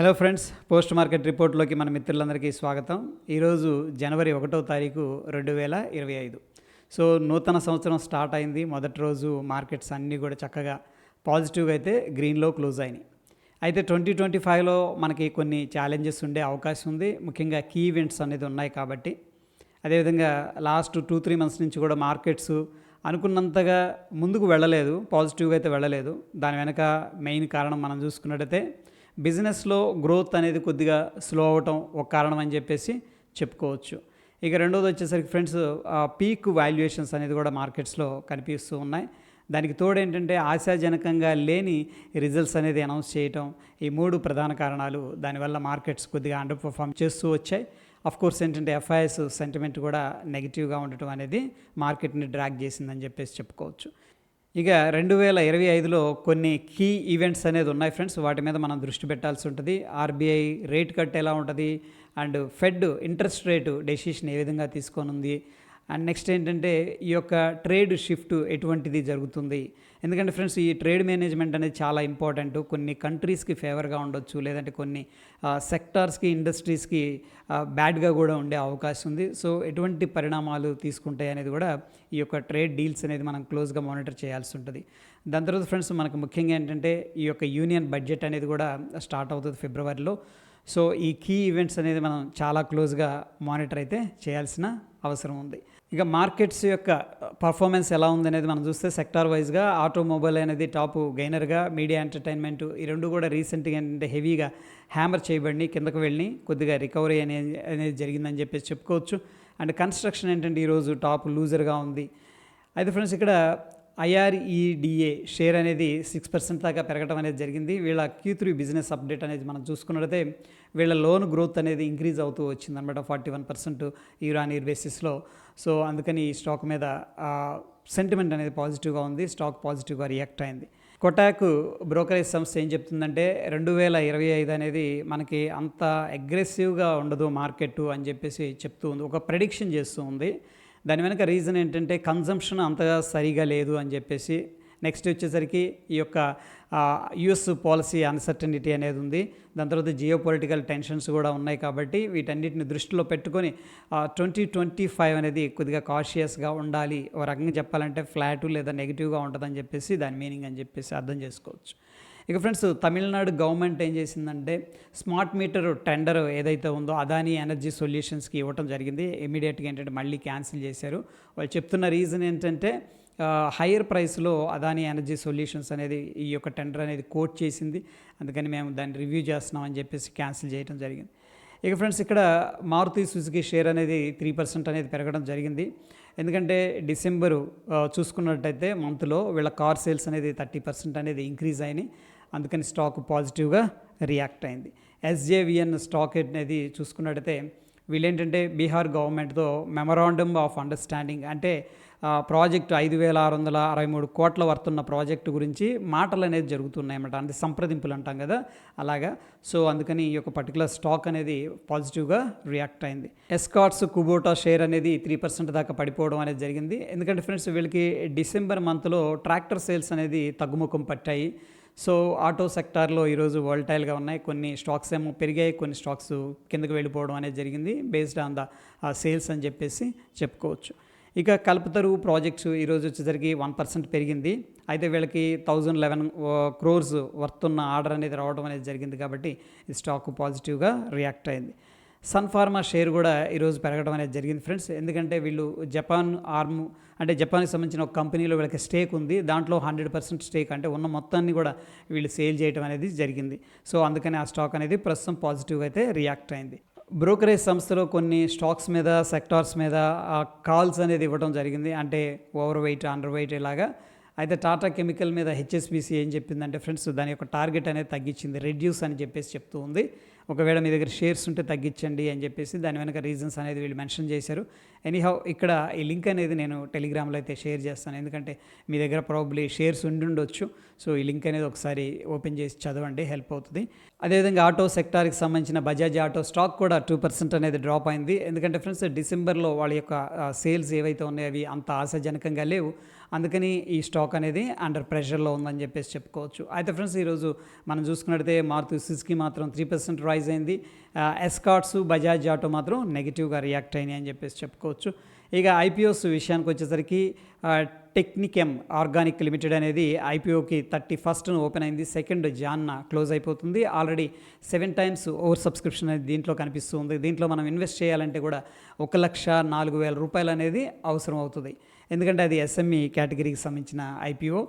Hello friends post market రిపోర్ట్లోకి మన మిత్రులందరికీ స్వాగతం. ఈరోజు జనవరి ఒకటో తారీఖు రెండు వేల ఇరవై ఐదు. సో నూతన సంవత్సరం స్టార్ట్ అయింది. మొదటి రోజు మార్కెట్స్ అన్నీ కూడా చక్కగా పాజిటివ్గా అయితే గ్రీన్లో క్లోజ్ అయినాయి. అయితే ట్వంటీ ట్వంటీ ఫైవ్లో మనకి కొన్ని ఛాలెంజెస్ ఉండే అవకాశం ఉంది. ముఖ్యంగా కీ ఈవెంట్స్ అనేది ఉన్నాయి కాబట్టి. అదేవిధంగా లాస్ట్ టూ త్రీ మంత్స్ నుంచి కూడా మార్కెట్స్ అనుకున్నంతగా ముందుకు వెళ్ళలేదు. పాజిటివ్గా అయితే వెళ్ళలేదు. దాని వెనక మెయిన్ కారణం మనం చూసుకున్నట్టయితే బిజినెస్లో గ్రోత్ అనేది కొద్దిగా స్లో అవటం ఒక కారణం అని చెప్పేసి చెప్పుకోవచ్చు. ఇక రెండోది వచ్చేసరికి ఫ్రెండ్స్ పీక్ వాల్యుయేషన్స్ అనేది కూడా మార్కెట్స్లో కనిపిస్తూ ఉన్నాయి. దానికి తోడు ఏంటంటే ఆశాజనకంగా లేని రిజల్ట్స్ అనేది అనౌన్స్ చేయటం ఈ మూడు ప్రధాన కారణాలు దానివల్ల మార్కెట్స్ కొద్దిగా అండర్ పర్ఫామ్ చేస్తూ వచ్చాయి. అఫ్ కోర్స్ ఏంటంటే ఎఫ్ఐఎస్ సెంటిమెంట్ కూడా నెగిటివ్గా ఉండటం అనేది మార్కెట్ని డ్రాగ్ చేసిందని చెప్పేసి చెప్పుకోవచ్చు. ఇక రెండు వేల ఇరవై ఐదులో కొన్ని కీ ఈవెంట్స్ అనేది ఉన్నాయి ఫ్రెండ్స్ వాటి మీద మనం దృష్టి పెట్టాల్సి ఉంటుంది. ఆర్బీఐ రేట్ కట్ ఎలా ఉంటుంది. And Fed interest rate decision ఏ విధంగా తీసుకొని ఉంది. అండ్ నెక్స్ట్ ఏంటంటే ఈ యొక్క ట్రేడ్ షిఫ్ట్ ఎటువంటిది జరుగుతుంది? ఎందుకంటే ఫ్రెండ్స్ ఈ ట్రేడ్ మేనేజ్మెంట్ అనేది చాలా ఇంపార్టెంట్. కొన్ని కంట్రీస్కి ఫేవర్గా ఉండొచ్చు లేదంటే కొన్ని సెక్టార్స్కి ఇండస్ట్రీస్కి బ్యాడ్గా కూడా ఉండే అవకాశం ఉంది. సో ఎటువంటి పరిణామాలు తీసుకుంటాయి అనేది కూడా ఈ యొక్క ట్రేడ్ డీల్స్ అనేది మనం క్లోజ్గా మానిటర్ చేయాల్సి ఉంటుంది. దాని తర్వాత ఫ్రెండ్స్ మనకు ముఖ్యంగా ఏంటంటే ఈ యొక్క యూనియన్ బడ్జెట్ అనేది కూడా స్టార్ట్ అవుతుంది ఫిబ్రవరిలో. సో ఈ కీ ఈవెంట్స్ అనేది మనం చాలా క్లోజ్గా మానిటర్ అయితే చేయాల్సిన అవసరం ఉంది. ఇక మార్కెట్స్ యొక్క పర్ఫార్మెన్స్ ఎలా ఉందనేది మనం చూస్తే సెక్టార్ వైజ్గా ఆటోమొబైల్ అనేది టాప్ గైనర్గా మీడియా ఎంటర్టైన్మెంట్ ఈ రెండు కూడా రీసెంట్గా ఏంటంటే హెవీగా హ్యామర్ చేయబడి కిందకు వెళ్ళి కొద్దిగా రికవరీ అనే అనేది జరిగిందని చెప్పేసి చెప్పుకోవచ్చు. అండ్ కన్స్ట్రక్షన్ ఏంటంటే ఈరోజు టాప్ లూజర్గా ఉంది. అయితే ఫ్రెండ్స్ ఇక్కడ ఐఆర్ఈడిఏ షేర్ అనేది సిక్స్ పర్సెంట్ దాకా పెరగడం అనేది జరిగింది. వీళ్ళ క్యూ త్రీ బిజినెస్ అప్డేట్ అనేది మనం చూసుకున్నట్లయితే వీళ్ళ లోన్ గ్రోత్ అనేది ఇంక్రీజ్ అవుతూ వచ్చింది అనమాట forty one percent year on year బేసిస్లో. సో అందుకని ఈ స్టాక్ మీద సెంటిమెంట్ అనేది పాజిటివ్గా ఉంది స్టాక్ పాజిటివ్గా రియాక్ట్ అయింది. కొటాక్ బ్రోకరేజ్ సంస్థ ఏం చెప్తుందంటే రెండు వేల ఇరవై ఐదు అనేది మనకి అంత అగ్రెసివ్గా ఉండదు మార్కెట్ అని చెప్పేసి చెప్తూ ఉంది. ఒక ప్రెడిక్షన్ చేస్తూ ఉంది. దాని వెనక రీజన్ ఏంటంటే కన్జంప్షన్ అంతగా సరిగా లేదు అని చెప్పేసి నెక్స్ట్ వచ్చేసరికి ఈ యొక్క యుఎస్ పాలసీ అన్సర్టనిటీ అనేది ఉంది. దాని తర్వాత జియో పొలిటికల్ టెన్షన్స్ కూడా ఉన్నాయి కాబట్టి వీటన్నిటిని దృష్టిలో పెట్టుకొని ట్వంటీ ట్వంటీ ఫైవ్ అనేది కొద్దిగా కాషియస్గా ఉండాలి. ఒక రకంగా చెప్పాలంటే ఫ్లాట్ లేదా నెగిటివ్గా ఉంటుందని చెప్పేసి దాని మీనింగ్ అని చెప్పేసి అర్థం చేసుకోవచ్చు. ఇక ఫ్రెండ్స్ తమిళనాడు గవర్నమెంట్ ఏం చేసిందంటే స్మార్ట్ మీటర్ టెండర్ ఏదైతే ఉందో అదాని ఎనర్జీ సొల్యూషన్స్కి ఇవ్వటం జరిగింది. ఇమీడియట్గా ఏంటంటే మళ్ళీ క్యాన్సిల్ చేశారు. వాళ్ళు చెప్తున్న రీజన్ ఏంటంటే హైయర్ ప్రైస్లో అదాని ఎనర్జీ సొల్యూషన్స్ అనేది ఈ యొక్క టెండర్ అనేది కోట్ చేసింది. అందుకని మేము దాన్ని రివ్యూ చేస్తున్నాం అని చెప్పేసి క్యాన్సిల్ చేయడం జరిగింది. ఇక ఫ్రెండ్స్ ఇక్కడ మారుతి సుజుకి షేర్ అనేది త్రీ పర్సెంట్ అనేది పెరగడం జరిగింది. ఎందుకంటే డిసెంబరు చూసుకున్నట్టయితే మంత్లో వీళ్ళ కార్ సేల్స్ అనేది థర్టీ పర్సెంట్ అనేది ఇంక్రీజ్ అయినాయి. అందుకని స్టాక్ పాజిటివ్గా రియాక్ట్ అయింది. ఎస్జేవిఎన్ స్టాక్ అనేది చూసుకున్నట్టయితే వీళ్ళేంటంటే బీహార్ గవర్నమెంట్తో మెమరాండమ్ ఆఫ్ అండర్స్టాండింగ్ అంటే ప్రాజెక్టు ఐదు వేల ఆరు వందల అరవై మూడు కోట్ల వర్తున్న ప్రాజెక్టు గురించి మాటలు అనేది జరుగుతున్నాయి అన్నమాట అంటే సంప్రదింపులు అంటాం కదా అలాగా. సో అందుకని ఈ యొక్క పర్టికులర్ స్టాక్ అనేది పాజిటివ్గా రియాక్ట్ అయింది. ఎస్కాట్స్ కుబోటా షేర్ అనేది త్రీ పర్సెంట్ దాకా పడిపోవడం అనేది జరిగింది. ఎందుకంటే ఫ్రెండ్స్ వీళ్ళకి డిసెంబర్ మంత్లో ట్రాక్టర్ సేల్స్ అనేది తగ్గుముఖం పట్టాయి. సో ఆటో సెక్టార్లో ఈరోజు వోల్టైల్గా ఉన్నాయి. కొన్ని స్టాక్స్ ఏమో పెరిగాయి కొన్ని స్టాక్స్ కిందకు వెళ్ళిపోవడం అనేది జరిగింది. బేస్డ్ ఆన్ ద సేల్స్ అని చెప్పేసి చెప్పుకోవచ్చు. ఇక కల్పతరు ప్రాజెక్ట్స్ ఈరోజు వచ్చేసరికి వన్ పర్సెంట్ పెరిగింది. అయితే వీళ్ళకి థౌజండ్ లెవెన్ క్రోర్స్ వర్త్ ఉన్న ఆర్డర్ అనేది రావడం అనేది జరిగింది కాబట్టి ఈ స్టాక్ పాజిటివ్గా రియాక్ట్ అయింది. సన్ఫార్మా షేర్ కూడా ఈరోజు పెరగడం అనేది జరిగింది ఫ్రెండ్స్. ఎందుకంటే వీళ్ళు జపాన్ ఆర్మ్ అంటే జపాన్కి సంబంధించిన ఒక కంపెనీలో వీళ్ళకి స్టేక్ ఉంది. దాంట్లో హండ్రెడ్ పర్సెంట్ స్టేక్ అంటే ఉన్న మొత్తాన్ని కూడా వీళ్ళు సేల్ చేయడం అనేది జరిగింది. సో అందుకని ఆ స్టాక్ అనేది ప్రస్తుతం పాజిటివ్గా అయితే రియాక్ట్ అయింది. బ్రోకరేజ్ సంస్థలో కొన్ని స్టాక్స్ మీద సెక్టార్స్ మీద కాల్స్ అనేది ఇవ్వడం జరిగింది. అంటే ఓవర్ వెయిట్ అండర్ వెయిట్ ఇలాగా. అయితే టాటా కెమికల్ మీద హెచ్ఎస్బిసి ఏం చెప్పిందంటే ఫ్రెండ్స్ దాని యొక్క టార్గెట్ అనేది తగ్గించింది. రెడ్యూస్ అని చెప్పేసి చెప్తూ ఉంది. ఒకవేళ మీ దగ్గర షేర్స్ ఉంటే తగ్గించండి అని చెప్పేసి దాని వెనక రీజన్స్ అనేది వీళ్ళు మెన్షన్ చేశారు. ఎనీహౌ ఇక్కడ ఈ లింక్ అనేది నేను టెలిగ్రామ్లో అయితే షేర్ చేస్తాను. ఎందుకంటే మీ దగ్గర ప్రాబ్లీ షేర్స్ ఉండుండొచ్చు సో ఈ లింక్ అనేది ఒకసారి ఓపెన్ చేసి చదవండి హెల్ప్ అవుతుంది. అదేవిధంగా ఆటో సెక్టార్కి సంబంధించిన బజాజ్ ఆటో స్టాక్ కూడా టూ పర్సెంట్ అనేది డ్రాప్ అయింది. ఎందుకంటే ఫ్రెండ్స్ డిసెంబర్లో వాళ్ళ యొక్క సేల్స్ ఏవైతే ఉన్నాయో అవి అంత ఆశాజనకంగా లేవు. అందుకని ఈ స్టాక్ అనేది అండర్ ప్రెషర్లో ఉందని చెప్పేసి చెప్పుకోవచ్చు. అయితే ఫ్రెండ్స్ ఈరోజు మనం చూసుకున్నట్టయితే మారుతి సుజుకి మాత్రం త్రీ పర్సెంట్ రైజ్ అయింది. ఎస్కాట్స్ బజాజ్ ఆటో మాత్రం నెగిటివ్గా రియాక్ట్ అయినాయి అని చెప్పేసి చెప్పుకోవచ్చు. ఇక ఐపీఓస్ విషయానికి వచ్చేసరికి టెక్నికెమ్ ఆర్గానిక్ లిమిటెడ్ అనేది ఐపీఓకి థర్టీ ఫస్ట్ను ఓపెన్ అయింది. సెకండ్ జాన్న క్లోజ్ అయిపోతుంది. Already seven times over subscription అనేది దీంట్లో కనిపిస్తుంది దీంట్లో మనం ఇన్వెస్ట్ చేయాలంటే కూడా ఒక లక్ష నాలుగు వేల రూపాయలు అనేది అవసరం అవుతుంది. ఎందుకంటే అది ఎస్ఎంఈ కేటగిరీకి సంబంధించిన ఐపీఓ.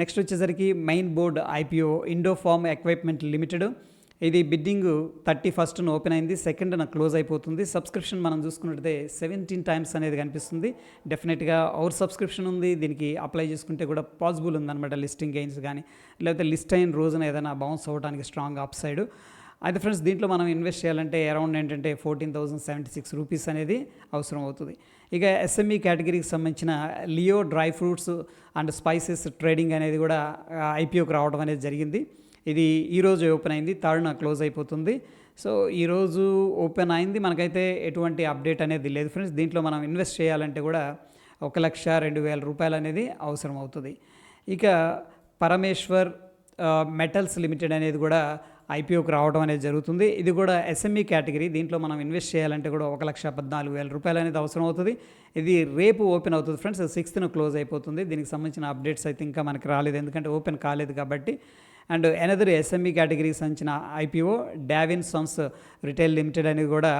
నెక్స్ట్ వచ్చేసరికి main board IPO Indofarm equipment limited. ఇది బిడ్డింగ్ థర్టీ ఫస్ట్న ఓపెన్ అయింది సెకండ్న క్లోజ్ అయిపోతుంది. సబ్స్క్రిప్షన్ మనం చూసుకున్నట్టే సెవెంటీన్ టైమ్స్ అనేది కనిపిస్తుంది. డెఫినెట్గా ఓవర్ సబ్స్క్రిప్షన్ ఉంది దీనికి అప్లై చేసుకుంటే కూడా పాసిబుల్ ఉందన్నమాట లిస్టింగ్ గెయిన్స్ కానీ. లేకపోతే లిస్ట్ అయిన రోజున ఏదైనా బౌన్స్ అవ్వడానికి స్ట్రాంగ్ అప్ సైడ్. అయితే ఫ్రెండ్స్ దీంట్లో మనం ఇన్వెస్ట్ చేయాలంటే అరౌండ్ ఏంటంటే fourteen thousand seventy six rupees అనేది అవసరం అవుతుంది. ఇక ఎస్ఎంఈ కేటగిరీకి సంబంధించిన Leo dry fruits and spices trading అనేది కూడా ఐపీఓకి రావడం అనేది జరిగింది. ఇది ఈరోజు ఓపెన్ అయింది థర్డ్న క్లోజ్ అయిపోతుంది. సో ఈరోజు ఓపెన్ అయింది. మనకైతే ఎటువంటి అప్డేట్ అనేది లేదు ఫ్రెండ్స్ దీంట్లో మనం ఇన్వెస్ట్ చేయాలంటే కూడా ఒక లక్ష రెండు వేల రూపాయలు అనేది అవసరం అవుతుంది ఇక పరమేశ్వర్ మెటల్స్ లిమిటెడ్ అనేది కూడా ఐపీఓకి రావడం అనేది జరుగుతుంది. ఇది కూడా ఎస్ఎంఈ కేటగిరీ. దీంట్లో మనం ఇన్వెస్ట్ చేయాలంటే కూడా ఒక లక్ష పద్నాలుగు వేల రూపాయలు అనేది అవసరం అవుతుంది. ఇది రేపు ఓపెన్ అవుతుంది ఫ్రెండ్స్. సిక్స్త్ను క్లోజ్ అయిపోతుంది. దీనికి సంబంధించిన అప్డేట్స్ అయితే ఇంకా మనకి రాలేదు. ఎందుకంటే ఓపెన్ కాలేదు కాబట్టి. అండ్ ఎనదర్ ఎస్ఎంఈ కేటగిరీకి సంబంధించిన IPO Davin Sons retail limited అనేది కూడా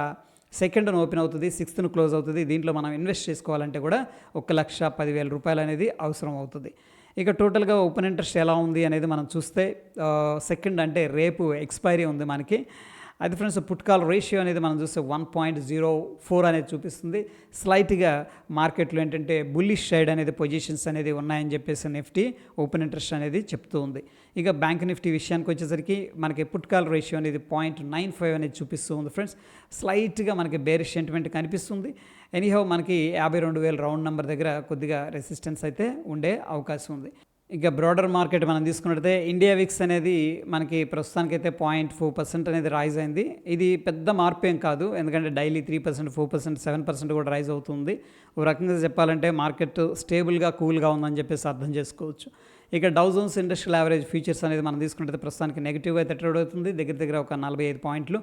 సెకండ్ ఓపెన్ అవుతుంది. సిక్స్త్ను క్లోజ్ అవుతుంది. దీంట్లో మనం ఇన్వెస్ట్ చేసుకోవాలంటే కూడా ఒక లక్ష పదివేల రూపాయలు అనేది అవసరం అవుతుంది. ఇక టోటల్గా ఓపెన్ ఇంట్రెస్ట్ ఎలా ఉంది అనేది మనం చూస్తే సెకండ్ అంటే రేపు ఎక్స్పైరీ ఉంది మనకి. అది ఫ్రెండ్స్ పుట్కాల్ రేషియో అనేది మనం చూస్తే వన్ పాయింట్ జీరో ఫోర్ అనేది చూపిస్తుంది. స్లైట్గా మార్కెట్లో ఏంటంటే బుల్లిష్ సైడ్ అనేది పొజిషన్స్ అనేది ఉన్నాయని చెప్పేసి నిఫ్టీ ఓపెన్ ఇంట్రెస్ట్ అనేది చెప్తూ ఉంది. ఇక బ్యాంక్ నిఫ్టీ విషయానికి వచ్చేసరికి మనకి పుట్కాల్ రేషియో అనేది పాయింట్ నైన్ ఫైవ్ అనేది చూపిస్తూ ఉంది ఫ్రెండ్స్ స్లైట్గా మనకి బేరిష్ సెంటిమెంట్ కనిపిస్తుంది. ఎనీహౌ మనకి యాభై రెండు వేల రౌండ్ నెంబర్ దగ్గర కొద్దిగా రెసిస్టెన్స్ అయితే ఉండే అవకాశం ఉంది. ఇక బ్రాడర్ మార్కెట్ మనం తీసుకున్నట్టయితే ఇండియా విక్స్ అనేది మనకి ప్రస్తుతానికైతే పాయింట్ ఫోర్ పర్సెంట్ అనేది రైజ్ అయింది. ఇది పెద్ద మార్పు ఏం కాదు. ఎందుకంటే daily three percent four percent seven percent కూడా రైజ్ అవుతుంది. ఒక రకంగా చెప్పాలంటే మార్కెట్ స్టేబుల్గా కూల్గా ఉందని చెప్పేసి అర్థం చేసుకోవచ్చు. ఇక డౌజన్స్ ఇండస్ట్రియల్ యావరేజ్ ఫీచర్స్ అనేది మనం తీసుకుంటే ప్రస్తుతానికి నెగిటివ్గా అయితే ట్రేడ్ అవుతుంది. దగ్గర దగ్గర ఒక నలభై ఐదు పాయింట్లు.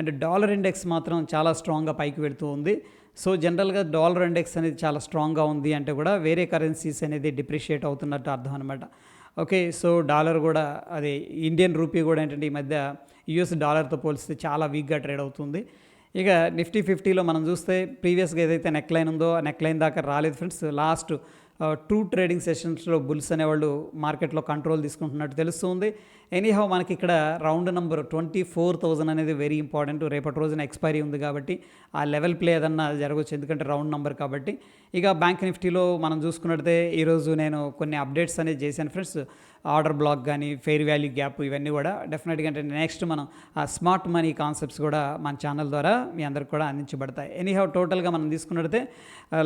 అండ్ డాలర్ ఇండెక్స్ మాత్రం చాలా స్ట్రాంగ్గా పైకి వెళుతూ ఉంది. సో జనరల్గా డాలర్ ఇండెక్స్ అనేది చాలా స్ట్రాంగ్గా ఉంది అంటే కూడా వేరే కరెన్సీస్ అనేది డిప్రిషియేట్ అవుతున్నట్టు అర్థం అనమాట ఓకే సో డాలర్ కూడా అది ఇండియన్ రూపీ కూడా ఏంటంటే ఈ మధ్య యూఎస్ డాలర్తో పోలిస్తే చాలా వీక్గా ట్రేడ్ అవుతుంది. ఇక నిఫ్టీ ఫిఫ్టీలో మనం చూస్తే ప్రీవియస్గా ఏదైతే నెక్ లైన్ ఉందో ఆ నెక్ లైన్ దాకా రాలేదు ఫ్రెండ్స్. లాస్ట్ టూ ట్రేడింగ్ సెషన్స్లో బుల్స్ అనేవాళ్ళు మార్కెట్లో కంట్రోల్ తీసుకుంటున్నట్టు తెలుస్తుంది. ఎనీహౌ మనకి ఇక్కడ round number twenty four thousand అనేది వెరీ ఇంపార్టెంట్ రేపటి రోజున ఎక్స్పైరీ ఉంది కాబట్టి ఆ లెవెల్ ప్లే ఏదన్నా జరగవచ్చు ఎందుకంటే రౌండ్ నెంబర్ కాబట్టి. ఇక బ్యాంక్ నిఫ్టీలో మనం చూసుకున్నట్టే ఈరోజు నేను కొన్ని అప్డేట్స్ అనేది చేశాను ఫ్రెండ్స్ ఆర్డర్ బ్లాక్ కానీ ఫెయిర్ వాల్యూ గ్యాప్ ఇవన్నీ కూడా డెఫినెట్గా అంటే నెక్స్ట్ మనం ఆ స్మార్ట్ మనీ కాన్సెప్ట్స్ కూడా మన ఛానల్ ద్వారా మీ అందరికి కూడా అందించబడతాయి. ఎనీహౌ టోటల్గా మనం తీసుకున్నట్టయితే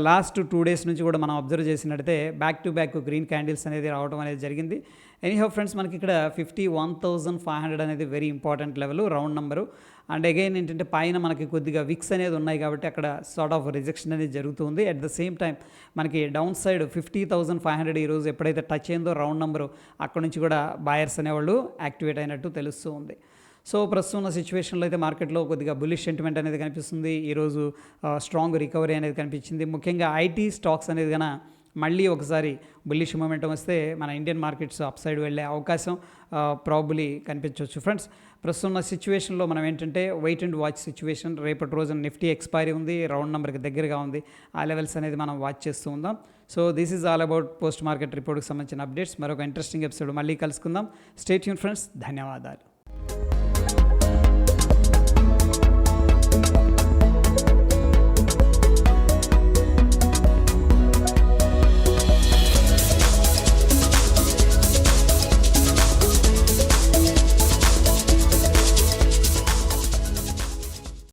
లాస్ట్ టూ డేస్ నుంచి కూడా మనం అబ్జర్వ్ చేసినట్టయితే back to back green candles అనేది రావడం అనేది జరిగింది. ఎనీహౌ ఫ్రెండ్స్ మనకి ఇక్కడ fifty one thousand five hundred అనేది very important level round number and again ఏంటంటే పైన మనకి కొద్దిగా విక్స్ అనేది ఉన్నాయి కాబట్టి అక్కడ సార్ట్ ఆఫ్ రిజెక్షన్ అనేది జరుగుతుంది. అట్ ద సేమ్ టైం మనకి down side fifty thousand five hundred ఈరోజు ఎప్పుడైతే టచ్ అయిందో రౌండ్ నెంబరు అక్కడ నుంచి కూడా బాయర్స్ అనేవాళ్ళు యాక్టివేట్ అయినట్టు తెలుస్తూ ఉంది సో ప్రస్తుతం ఉన్న సిచ్యువేషన్లో అయితే మార్కెట్లో కొద్దిగా బులిష్ సెంటిమెంట్ అనేది కనిపిస్తుంది. ఈరోజు స్ట్రాంగ్ రికవరీ అనేది కనిపించింది. ముఖ్యంగా ఐటీ స్టాక్స్ అనేది కన మళ్ళీ ఒకసారి బుల్లిష్ మూమెంట్ వస్తే మన ఇండియన్ మార్కెట్స్ అప్ సైడ్ వెళ్ళే అవకాశం ప్రాబులీ కనిపించవచ్చు. ఫ్రెండ్స్ ప్రస్తుతం ఉన్న సిచ్యువేషన్లో మనం ఏంటంటే వెయిట్ అండ్ వాచ్ సిచ్యువేషన్ రేపటి రోజున నిఫ్టీ ఎక్స్పైరీ ఉంది రౌండ్ నెంబర్కి దగ్గరగా ఉంది. ఆ లెవెల్స్ అనేది మనం వాచ్ చేస్తూ ఉందాం. So this is all about post market రిపోర్ట్కి సంబంధించిన అప్డేట్స్ మరొక ఇంట్రెస్టింగ్ ఎపిసోడ్ మళ్ళీ కలుసుకుందాం. స్టేట్ యూన్ ఫ్రెండ్స్ ధన్యవాదాలు.